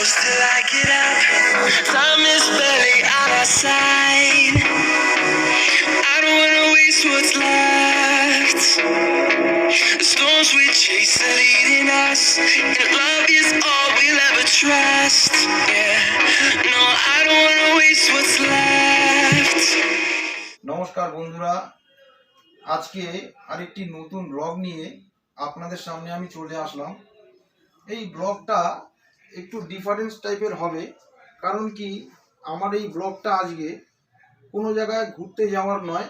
close till I get up. Time is barely on our side. I don't wanna waste what's left. The storms we chase are leading us, and love is all we'll ever trust. Yeah, no, I don't wanna waste what's left. নমস্কার বন্ধুরা আজকে আরেকটি নতুন blog নিয়ে আপনাদের সামনে আমি চলে আসলাম এই ব্লগটা একটু ডিফারেন্স টাইপের হবে। কারণ কি, আমার এই ব্লগটা আজকে কোনো জায়গায় ঘুরতে যাওয়ার নয়।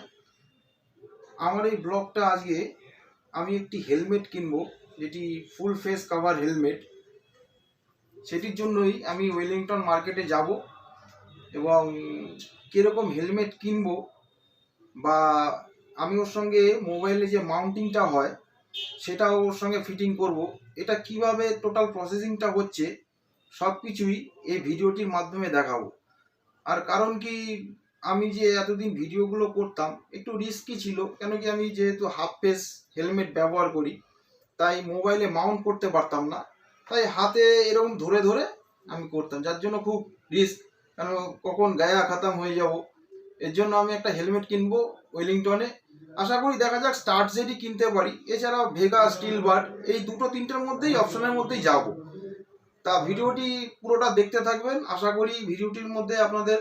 আমার এই ব্লগটা আজকে আমি একটি হেলমেট কিনবো, যেটি ফুল ফেস কাভার হেলমেট সেটির জন্যই আমি ওয়েলিংটন মার্কেটে যাব এবং কীরকম হেলমেট কিনবো বা আমি ওর সঙ্গে মোবাইলে যে মাউন্টিংটা হয়, সেটাও ওর সঙ্গে ফিটিং করব। এটা কীভাবে টোটাল প্রসেসিংটা হচ্ছে সব কিছুই এই ভিডিওটির মাধ্যমে দেখাবো। আর কারণ কি, আমি যে এতদিন ভিডিওগুলো করতাম, একটু রিস্কি ছিল, কেন কি আমি যেহেতু হাফ ফেস হেলমেট ব্যবহার করি, তাই মোবাইলে মাউন্ট করতে পারতাম না। তাই হাতে এরকম ধরে ধরে আমি করতাম, যার জন্য খুব রিস্ক কেন কখন গায়া খাতাম হয়ে যাব। এর জন্য আমি একটা হেলমেট কিনবো ওয়েলিংটনে আশা করি দেখা যাক স্টার্ট জেডি কিনতে পারি। এছাড়া ভেগা স্টিল বার্ড এই দুটো তিনটের মধ্যেই অপশনের মধ্যেই যাব। তা ভিডিওটি পুরোটা দেখতে থাকবেন। আশা করি ভিডিওটির মধ্যে আপনাদের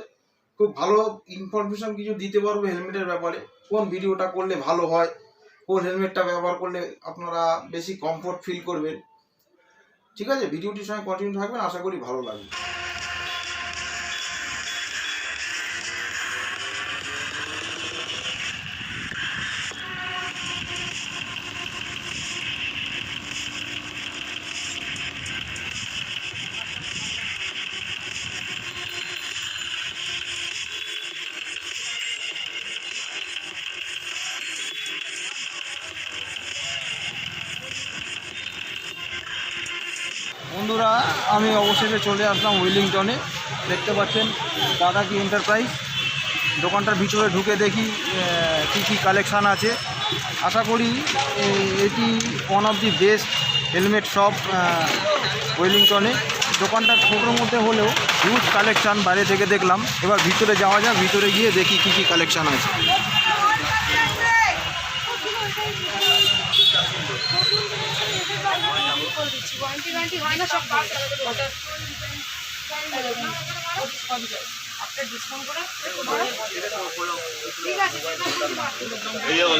খুব ভালো ইনফরমেশন কিছু দিতে পারব হেলমেটের ব্যাপারে। কোন ভিডিওটা করলে ভালো হয়, কোন হেলমেটটা ব্যবহার করলে আপনারা বেশি কমফোর্ট ফিল করবেন। ঠিক আছে? ভিডিওটির সঙ্গে কন্টিনিউ থাকবেন। আশা করি ভালো লাগবে। বন্ধুরা, আমি অবশেষে চলে আসলাম উইলিংটনে। দেখতে পাচ্ছেন দাদা কি এন্টারপ্রাইজ। দোকানটার ভিতরে ঢুকে দেখি কী কী কালেকশান আছে। আশা করি এটি one of the best helmet shop ওয়েলিংটনে দোকানটা ছোটোর মধ্যে হলেও হিউজ কালেকশান বাইরে থেকে দেখলাম। এবার ভিতরে যাওয়া যাক, ভিতরে গিয়ে দেখি কী কী কালেকশান আছে। ওয়ারেন্টি ওয়ারেন্টি হয় না সব আপনার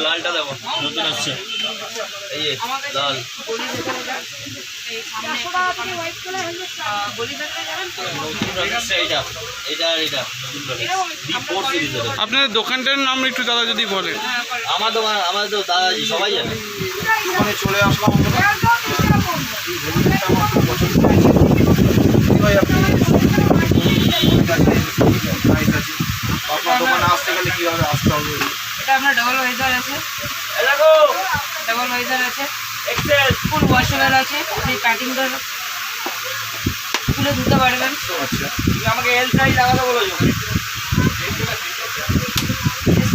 লালটা দেখো নতুন আসছে। এই লাল। আপনাদের দোকানটার নাম একটু দাদা যদি বলেন। আমার দোকান আমাদের তো দাদাজি সবাই জানে। চলে আসলাম আমরা। এই হেলমেটটা আমার খুব পছন্দ হয়েছে ভাই আপনি প্রাইস আছে আপনার দোকানে আসতে গেলে কীভাবে আসতে হবে এটা আপনার ডাবল ওয়েজার আছে। ডাবল ওয়েজার আছে। ফুল ওয়াশেবল আছে। আপনি কাটিং তুলে ধুতে পারবেন। আচ্ছা। আমাকে এল সাইজ লাগাতে বলেছ।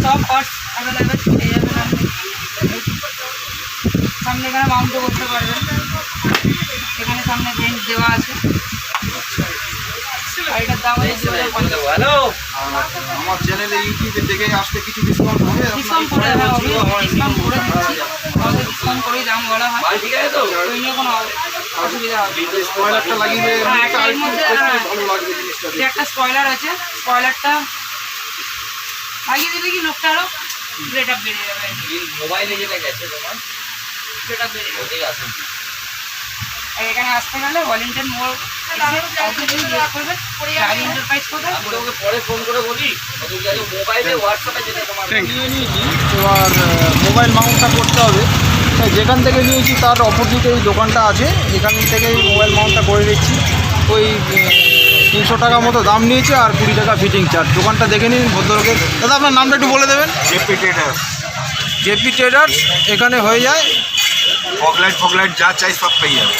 সব পার্টস অ্যাভেলেবেল পেয়ে যাবেন আপনি সামনে এখানে মাউন্টও করতে পারবেন। এখানে সামনে বেঞ্চ দেওয়া আছে। আর এটার দাম হ্যালো চ্যানেলে ইউটিউবে দেখে আসলে কিছু ডিসকাউন্ট হবে ডিসকাউন্ট করে হ্যাঁ ডিসকাউন্ট করে দিচ্ছি। আমাদের ডিসকাউন্ট করেই দাম বলা হয়। ঠিক আছে তো? ওই নিয়ে কোনো অসুবিধা হবে স্পয়লারটা লাগিয়ে দিলে হ্যাঁ, এর মধ্যে, হ্যাঁ। ভালো লাগবে জিনিসটা একটা স্পয়লার আছে স্পয়লারটা লাগিয়ে দিলে কি লোকটা আরও গ্রেট আপ বেড়ে যাবে? মোবাইলে যেটা গেছে তোমার গ্রেট আপ বেড়ে যাবে। আসুন আর এখানে আসতে গেলে মোড় এবার মোবাইল মাউন্টটা করতে হবে। তাই যেখান থেকে নিয়েছি তার অপোজিটে এই দোকানটা আছে। এখান থেকেই মোবাইল মাউন্টটা করে নিচ্ছি। ওই তিনশো টাকা মতো দাম নিয়েছে আর কুড়ি টাকা ফিটিং চার্জ দোকানটা দেখে নিন ভদ্রলোকের। দাদা আপনার নামটা একটু বলে দেবেন? জেপি ট্রেডার্স জেপি ট্রেডার্স এখানে হয়ে যায়। ফগলাইট ফগলাইট যা চাই সব পেয়ে যাবে।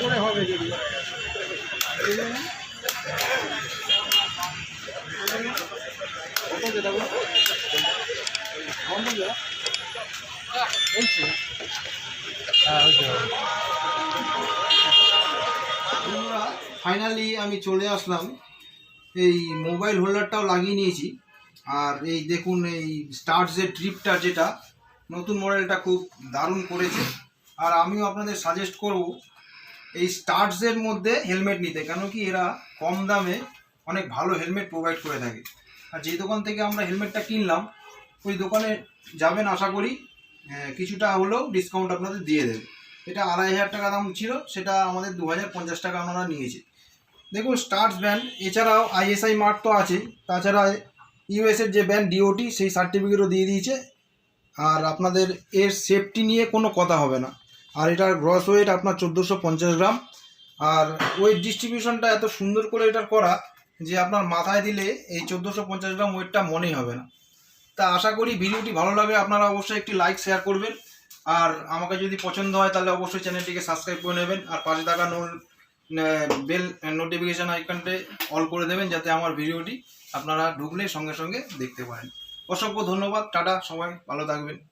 করে হবে ফাইনালি আমি চলে আসলাম। এই মোবাইল হোল্ডারটাও লাগিয়ে নিয়েছি। আর এই দেখুন, এই স্টার্টসের ট্রিপটা যেটা, নতুন মডেলটা খুব দারুণ করেছে। আর আমিও আপনাদের সাজেস্ট করব, এই স্টার্টসের মধ্যে হেলমেট নিতে, কেন কি এরা কম দামে অনেক ভালো হেলমেট প্রোভাইড করে থাকে। আর যে দোকান থেকে আমরা হেলমেটটা কিনলাম, ওই দোকানে যাবেন আশা করি কিছুটা হলেও ডিসকাউন্ট আপনাদের দিয়ে দেবে। এটা আড়াই হাজার টাকা দাম ছিল, সেটা আমাদের দু হাজার পঞ্চাশ টাকা আমরা নিয়েছে। দেখুন স্টার্টস ব্যান্ড এছাড়াও আইএসআই মার্ট তো আছে, তাছাড়া ইউএসের যে ব্যান্ড ডিওটি সেই সার্টিফিকেটও দিয়ে দিয়েছে। আর আপনাদের এর সেফটি নিয়ে কোনো কথা হবে না। আর এটার গ্রস ওয়েট আপনার চোদ্দোশো পঞ্চাশ গ্রাম। আর ওয়েট ডিস্ট্রিবিউশনটা এত সুন্দর করে এটার করা যে আপনার মাথায় দিলে এই চোদ্দোশো পঞ্চাশ গ্রাম ওয়েটটা মনেই হবে না। তা আশা করি ভিডিওটি ভালো লাগে আপনারা অবশ্যই একটি লাইক শেয়ার করবেন। আর আমাকে যদি পছন্দ হয় তাহলে অবশ্যই চ্যানেলটিকে সাবস্ক্রাইব করে নেবেন। আর পাশে থাকা বেল নোটিফিকেশান আইকনটে অল করে দেবেন যাতে আমার ভিডিওটি আপনারা ঢুকলে সঙ্গে সঙ্গে দেখতে পারেন। অসংখ্য ধন্যবাদ টাটা সবাই ভালো থাকবেন।